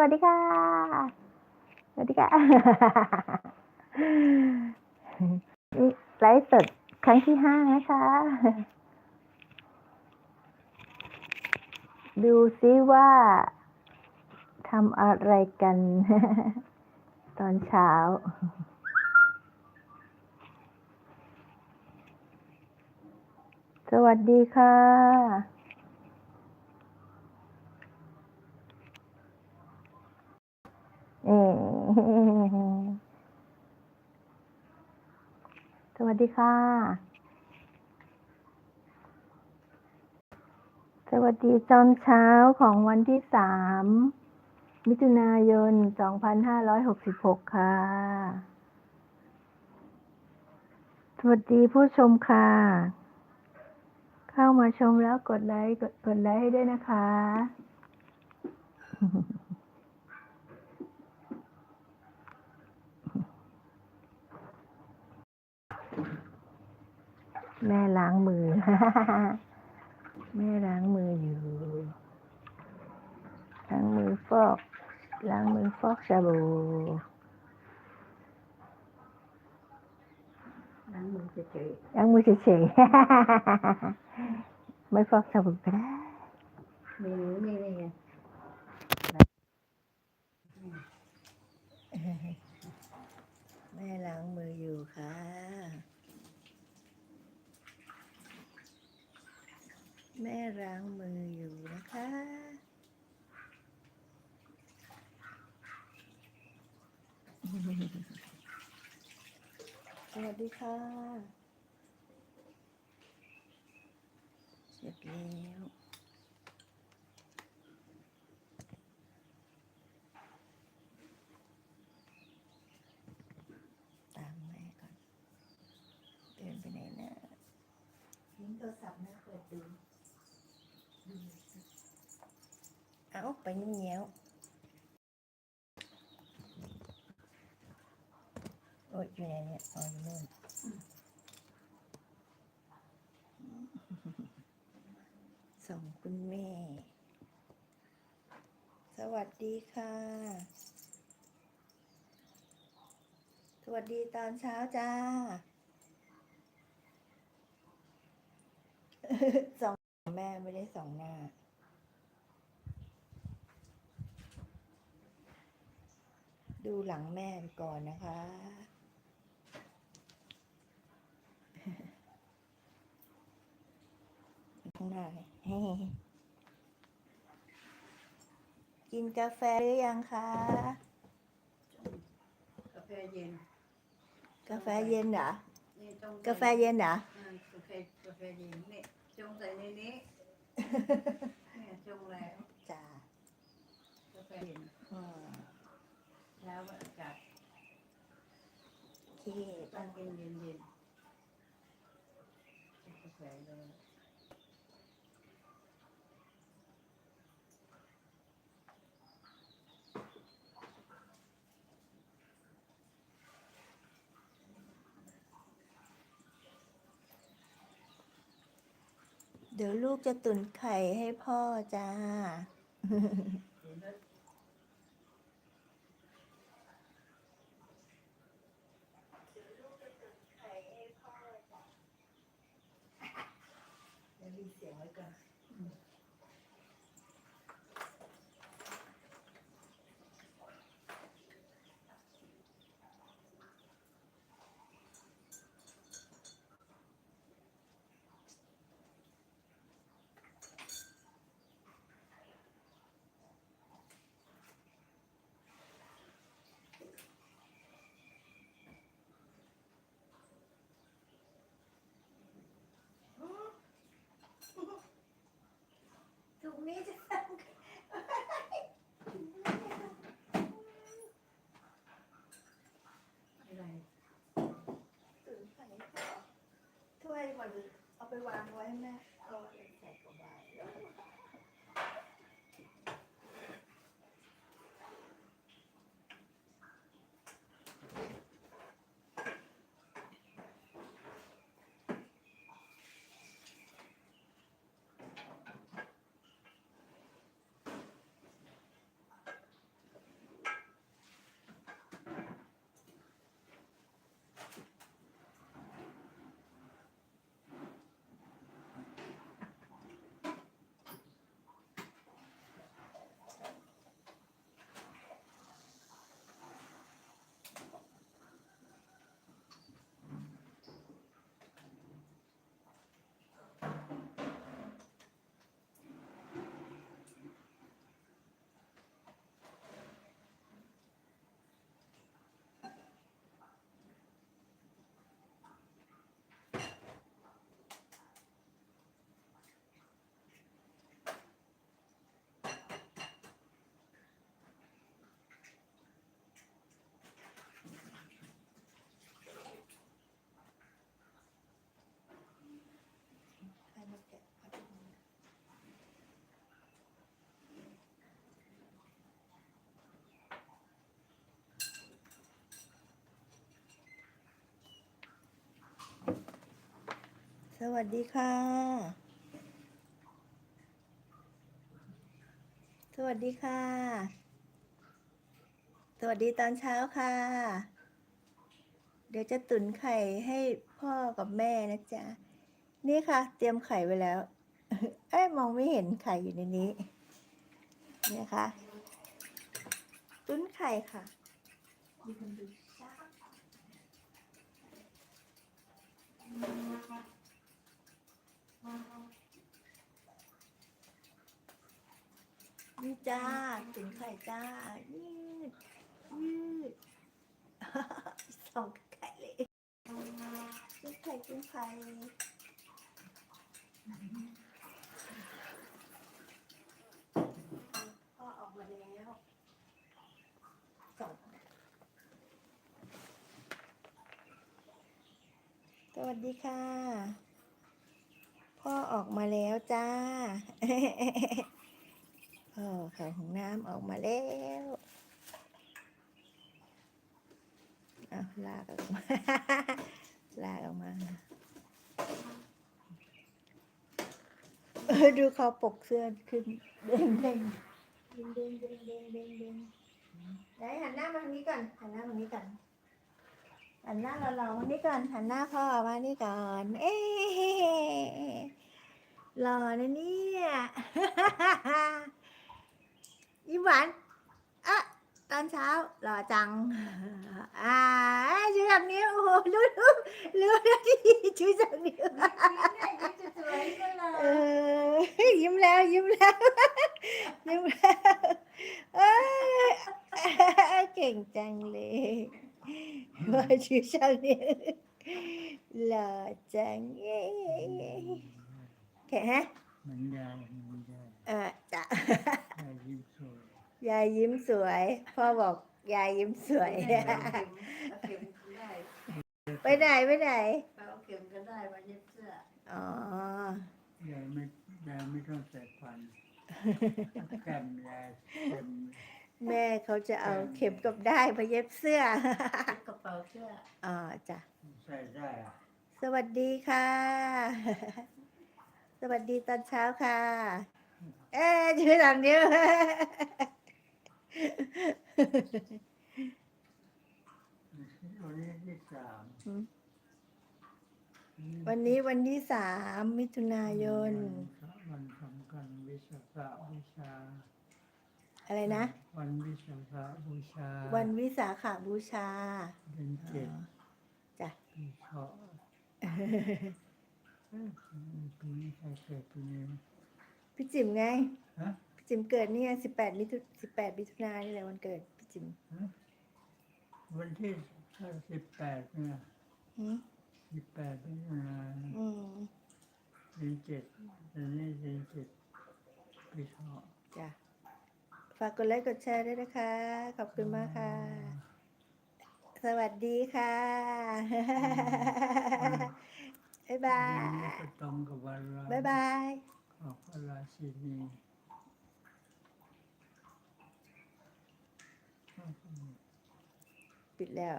วัสดีค่ะ สวัสดีค่ะ นี่ไลฟ์สดครั้งที่ห้านะคะ ดูซิว่าทำอะไรกัน ตอนเช้าสวัสดีค่ะ สวัสดีค่ะ สวัสดีตอนเช้าของวันที่สาม มิถุนายน 2566 ค่ะ สวัสดีผู้ชมค่ะ เข้ามาชมแล้วกดไลค์กดกดไลค์ให้ด้วยนะคะ แม่ล้างมือ แม่ล้างมืออยู่ ล้างมือฟอก ล้างมือฟอกสบู่ล้างมือเฉยล้างมือเฉยๆไม่ฟอกสบู่ก็ได้ๆมีหรือมีอะไรไงแม่ล้างมืออยู่ค่ะ แม่ล้างมืออยู่นะคะ สวัสดีค่ะ เสร็จแล้วตามแม่ก่อนเดินไปไหนนะทิ้งโทรศัพท์นะเปิดดู เอาไปเงี้ยวโอ้ยอยู่ไหนเนี่ยอ๋ออยู่นู่นส่งคุณแม่ สวัสดีค่ะ สวัสดีตอนเช้าจ้าส่อง แม่ไม่ได้ส่องหน้า ดูหลังแม่ไปก่อนนะคะ ข้างหน้าเลยกินกาแฟหรือยังคะ กาแฟเย็น กาแฟเย็นเหรอนี่ต้องกาแฟเย็นเหรออ่ากาแฟกาแฟเย็นนี่ จงใส่ในนี้เนี่ยจงแล้วจ้ากาแฟเย็นอืมแล้วอากาศโอเค ต้องกินเย็นเย็นกาแฟเลย เดี๋ยวลูกจะตุนไข่ให้พ่อจ้า ถ้วยก่อนเอาไปวางไว้ให้แม่อร่อย สวัสดีค่ะ สวัสดีค่ะ สวัสดีตอนเช้าค่ะ เดี๋ยวจะตุ๋นไข่ให้พ่อกับแม่นะจ๊ะ นี่ค่ะ เตรียมไข่ไว้แล้ว เอ้ยมองไม่เห็นไข่อยู่ในนี้ เนี่ยค่ะ ตุ๋นไข่ค่ะมีค นี่จ้าตุ๋นไข่จ้า ยืด ยืดสองไข่เลยตุ๋นไข่ตุ๋นไข่พ่อออกมาแล้วสองสวัสดีค่ะ พ่อออกมาแล้วจ้าพ่อเขาของน้ำออกมาแล้วเอาลากออกมาลากออกมาดูเขาปกเสื้อขึ้นเด้งเด้งเด้งเด้งเด้งเด้งเด้งไหนหันหน้ามาทางนี้ก่อนหันหน้ามาทางนี้ก่อน หันหน้าเราเราๆมานี่ก่อนหันหน้าพ่อมานี่ก่อน เอ๊ะหล่อนะเนี่ยยิ้มหวานอะตอนเช้าหล่อจัง อ่าชูสามนิ้วโอ้โหรู้รู้รู้แล้วที่ชูสามนิ้วสวยก็เลเอยอยิ้มแล้วยิ้มแล้วยิ้มแล้วเอ้ยเก่งจังเลย ว่าชื่อช่างเนี่ยหล่อจังเย้แค่ฮะเหมือนยายเหมือนยายเออจ้ะยายยิ้มสวยยายยิ้มสวยพ่อบอกยายยิ้มสวยเอาเข็มเอาเข็มได้ไปไหนไปไหนไปเอาเข็มก็ได้มาเย็บเสื้ออ๋อยายไม่ยายไม่ต้องใส่ฟันแก้มยายเต็ม แม่เขาจะเอาเข็มกับได้มาเย็บเสื้อ กระเป๋าเสื้ออ๋อจ้ะใส่ได้อะสวัสดีค่ะ สวัสดีตอนเช้าค่ะ เอ๊ะชื่อหลังนิ้ววันนี้ที่สามอืมวันนี้วันที่สามมิถุนายน วันสำคัญวิสาขบูชา อะไรนะ วันวิสาขบูชา วันวิสาขาบูชาเดือนเจ็ดจ้ะปีเถาะปีนี้ใครเกิดปีนี้พี่จิ๋มไงฮะพี่จิ๋มเกิดนี่ไงสิบแปดมิถุสิบแปดมิถุนายนนี่แหละวันเกิดพี่จิ๋มวันที่สิบแปดเนี่ยหืมสิบแปดมิถุนายนอืมเดือนเจ็ดเดือนนี้เดือนเจ็ดปีเถาะจ้ะ ฝากกดไลค์กดแชร์ด้วยนะคะ ขอบคุณมากค่ะ สวัสดีค่ะบ๊ายบาเดือนนี้ยก็ตรงกับวันเราบ๊ายบายของพระราชินีปิดแล้ว